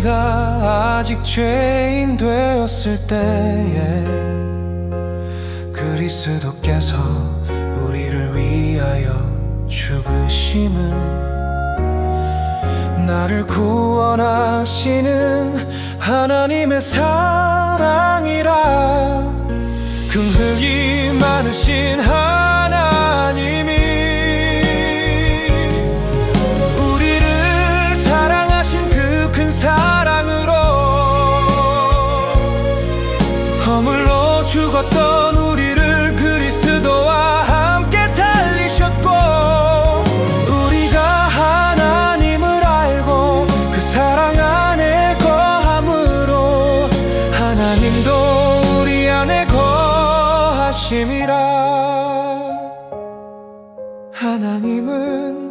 우리가 아직 죄인 되었을 때에 그리스도께서 우리를 위하여 죽으심은 나를 구원하시는 하나님의 사랑이라. 긍휼이 많으신 하나님 죽었던 우리를 그리스도와 함께 살리셨고 우리가 하나님을 알고 그 사랑 안에 거함으로 하나님도 우리 안에 거하심이라. 하나님은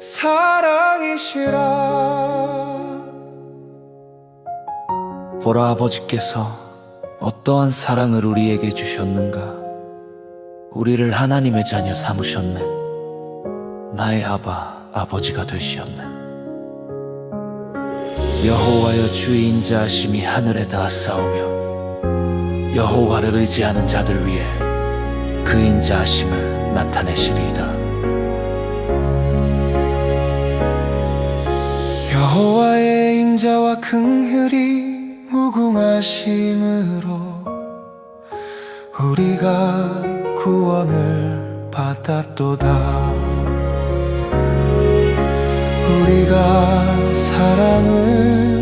사랑이시라. 보라 아버지께서 어떠한 사랑을 우리에게 주셨는가? 우리를 하나님의 자녀 삼으셨네. 나의 아바, 아버지가 되시었네. 여호와여 주의 인자 하심이 하늘에 닿았사오며 여호와를 의지하는 자들 위해 그 인자 하심을 나타내시리이다. 여호와의 인자와 긍휼이 무궁하심으로 우리가 구원을 받았도다. 우리가 사랑을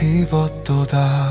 입었도다